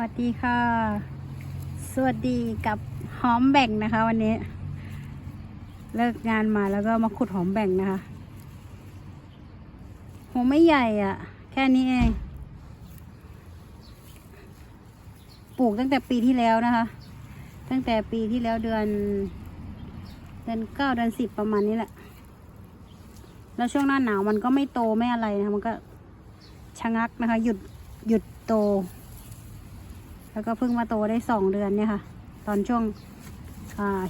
วัสดีค่ะ สวัสดีกับหอมแบ่งนะคะ วันนี้ เลิกงานมาแล้วก็มาขุดหอมแบ่งนะคะหัวไม่ใหญ่อะ่ะ แค่นี้เอง ปลูกตั้งแต่ปีที่แล้วนะคะ ตั้งแต่ปีที่แล้วเดือน เดือนเก้าเดือนสิบประมาณนี้แหละ แล้วช่วงหน้าหนาวมันก็ไม่โตไม่อะไรนะะมันก็ชะงักนะคะ หยุดหยุดโต แล้วก็เพิ่งมาโตได้สองเดือนเนี่ยค่ะ ตอนช่วง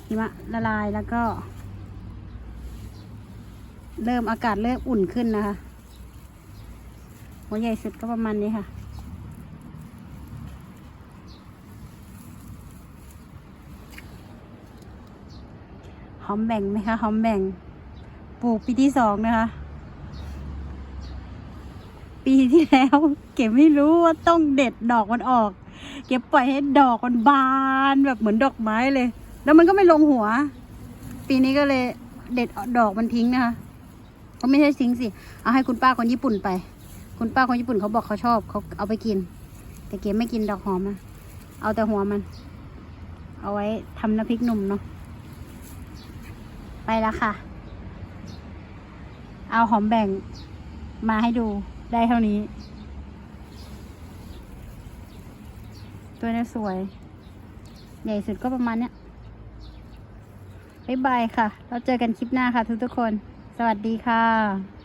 หิมะละลายแล้วก็ เริ่มอากาศเริ่มอุ่นขึ้นนะคะหัวใหญ่สุดก็ประมาณนี้ค่ะหอมแบ่งไหมคะหอมแบ่งปลูกปีที่สองนะคะ ปีที่แล้ว เก็บไม่รู้ว่าต้องเด็ดดอกมันออก เก็บปล่อยให้ดอกมันบานแบบเหมือนดอกไม้เลย แล้วมันก็ไม่ลงหัว ปีนี้ก็เลยเด็ดดอกมันทิ้งนะคะเขาไม่ใช่ทิ้งสิ เอาให้คุณป้าคนญี่ปุ่นไป คุณป้าคนญี่ปุ่นเขาบอกเขาชอบเขาเอาไปกิน แต่เก็บไม่กินดอกหอมนะเอาแต่หัวมัน เอาไว้ทำน้ำพริกหนุ่มเนาะ ไปแล้วค่ะ เอาหอมแบ่งมาให้ดูได้เท่านี้ ตัวนี้สวย ใหญ่สุดก็ประมาณเนี้ยบ๊ายบายค่ะ เราเจอกันคลิปหน้าค่ะทุกทุกคน สวัสดีค่ะ